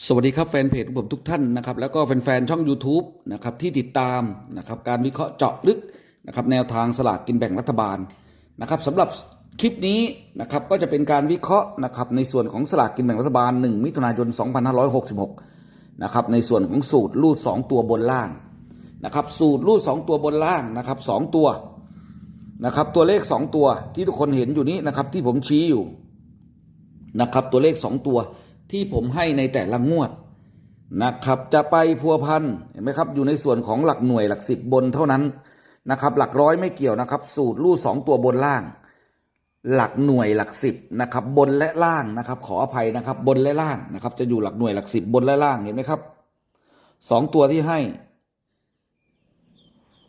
สวัสดีครับแฟนเพจของผมทุกท่านนะครับแล้วก็แฟนๆช่อง YouTube นะครับที่ติดตามนะครับการวิเคราะห์เจาะลึกนะครับแนวทางสลากกินแบ่งรัฐบาลนะครับสำหรับคลิปนี้นะครับก็จะเป็นการวิเคราะห์นะครับในส่วนของสลากกินแบ่งรัฐบาล 1 มิถุนายน 2566นะครับในส่วนของสูตรลูด 2 ตัวบนล่างนะครับสูตรลูด 2 ตัวบนล่างนะครับสองตัวนะครับตัวเลข 2 ตัวที่ทุกคนเห็นอยู่นี้นะครับที่ผมชี้อยู่นะครับตัวเลข 2 ตัว ที่ผมให้ในแต่ละงวดนะครับ จะไปพัวพันเห็นไหมครับ อยู่ในส่วนของหลักหน่วยหลักสิบบนเท่านั้นนะครับ หลักร้อยไม่เกี่ยวนะครับ สูตรรูดสองตัวบนล่าง หลักหน่วยหลักสิบนะครับ บนและล่างนะครับ ขออภัยนะครับ บนและล่างนะครับ จะอยู่หลักหน่วยหลักสิบบนและล่างเห็นไหมครับสองตัวที่ให้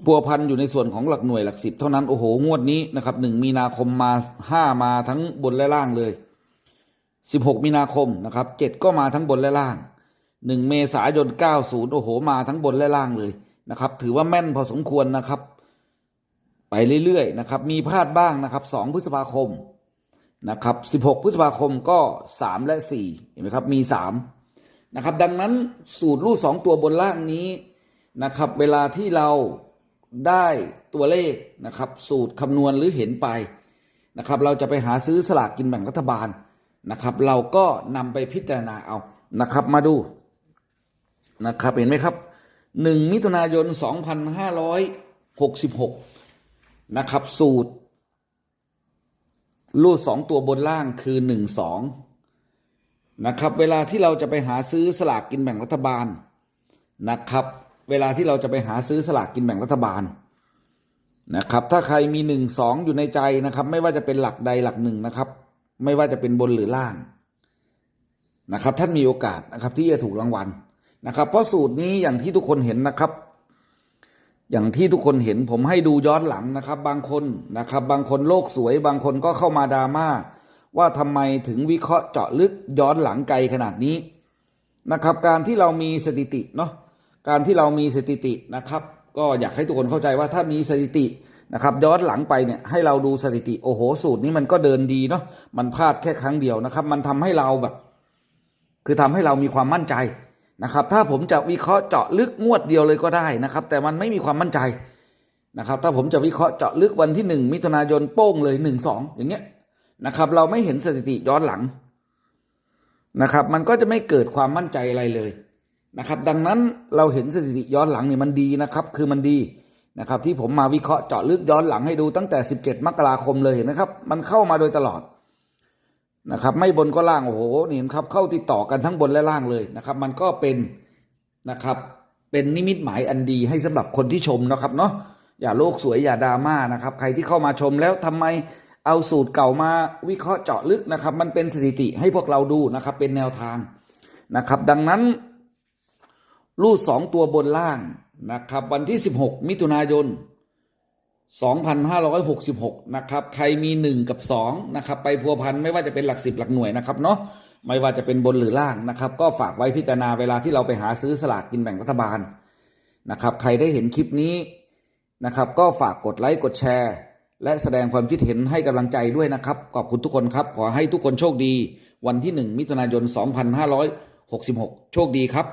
พัวพันอยู่ในส่วนของหลักหน่วยหลักสิบเท่านั้นโอ้โหงวดนี้นะครับหนึ่งมีนาคมมาห้ามาทั้งบนและล่างเลย 16 มีนาคมนะครับ 7 ก็มาทั้งบนและล่าง 1 เมษายน 90 โอ้โห มาทั้งบนและล่างเลยนะครับ ถือว่าแม่นพอสมควรนะครับ ไปเรื่อยๆนะครับ มีพลาดบ้างนะครับ 2 พฤษภาคมนะครับ 16 พฤษภาคมก็ 3 และ 4 เห็นไหมครับ มี 3 นะครับ ดังนั้นสูตรรูด2ตัวบนล่างนี้นะครับ เวลาที่เราได้ตัวเลขนะครับ สูตรคำนวณหรือเห็นไปนะครับ เราจะไปหาซื้อสลากกินแบ่งรัฐบาล นะครับ เราก็นำไปพิจารณาเอานะครับ มาดูนะครับเห็นไหมครับหนึ่งมิถุนายนสองพันห้าร้อยหกสิบหกนะครับ สูตร รูดสองตัวบนล่างคือหนึ่งสองนะครับ เวลาที่เราจะไปหาซื้อสลากกินแบ่งรัฐบาลนะครับ เวลาที่เราจะไปหาซื้อสลากกินแบ่งรัฐบาลนะครับ ถ้าใครมีหนึ่งสองอยู่ในใจนะครับ ไม่ว่าจะเป็นหลักใดหลักหนึ่งนะครับ ไม่ว่าจะเป็นบนหรือล่างนะครับ ท่านมีโอกาสนะครับ ที่จะถูกรางวัลนะครับ เพราะสูตรนี้อย่างที่ทุกคนเห็นนะครับ อย่างที่ทุกคนเห็นผมให้ดูย้อนหลังนะครับ บางคนนะครับ บางคนโลกสวย บางคนก็เข้ามาดราม่าว่าทำไมถึงวิเคราะห์เจาะลึกย้อนหลังไกลขนาดนี้นะครับ การที่เรามีสถิติเนาะการที่เรามีสถิตินะครับ ก็อยากให้ทุกคนเข้าใจว่าถ้ามีสถิติ นะครับย้อนหลังไปเนี่ยให้เราดูสถิติโอ้โหสูตรนี้มันก็เดินดีเนาะมันพลาดแค่ครั้งเดียวนะครับ มันทำให้เราแบบ คือทำให้เรามีความมั่นใจนะครับ ถ้าผมจะวิเคราะห์เจาะลึกงวดเดียวเลยก็ได้นะครับ แต่มันไม่มีความมั่นใจนะครับ ถ้าผมจะวิเคราะห์เจาะลึกวันที่หนึ่งมิถุนายนโป้งเลยหนึ่งสองอย่างเงี้ยนะครับ เราไม่เห็นสถิติย้อนหลังนะครับ มันก็จะไม่เกิดความมั่นใจอะไรเลยนะครับ ดังนั้นเราเห็นสถิติย้อนหลังเนี่ยมันดีนะครับ คือมันดี นะครับที่ผมมาวิเคราะห์เจาะลึกย้อนหลังให้ดูตั้งแต่ 17 มกราคมเลยเห็นไหมครับ มันเข้ามาโดยตลอดนะครับไม่บนก็ล่างโอ้โหนี่นครับเข้าติดต่อกันทั้งบนและล่างเลยนะครับ มันก็เป็นนะครับเป็นนิมิตหมายอันดีให้สำหรับคนที่ชมนะครับเนาะอย่าโลกสวยอย่าดราม่านะครับใครที่เข้ามาชมแล้วทำไมเอาสูตรเก่ามาวิเคราะห์เจาะลึกนะครับ มันเป็นสถิติให้พวกเราดูนะครับ เป็นแนวทางนะครับ ดังนั้น รูดสองตัวบนล่างนะครับวันที่ 16 มิถุนายน 2566 นะครับใครมี 1 กับ2นะครับไปพัวพันไม่ว่าจะเป็นหลักสิบหลักหน่วยนะครับเนาะไม่ว่าจะเป็นบนหรือล่างนะครับ ก็ฝากไว้พิจารณาเวลาที่เราไปหาซื้อสลากกินแบ่งรัฐบาลนะครับใครได้เห็นคลิปนี้นะครับ ก็ฝากกดไลค์กดแชร์ และแสดงความคิดเห็นให้กำลังใจด้วยนะครับขอบคุณทุกคนครับ ขอให้ทุกคนโชคดี วันที่ 1 มิถุนายน 2566 โชคดีครับ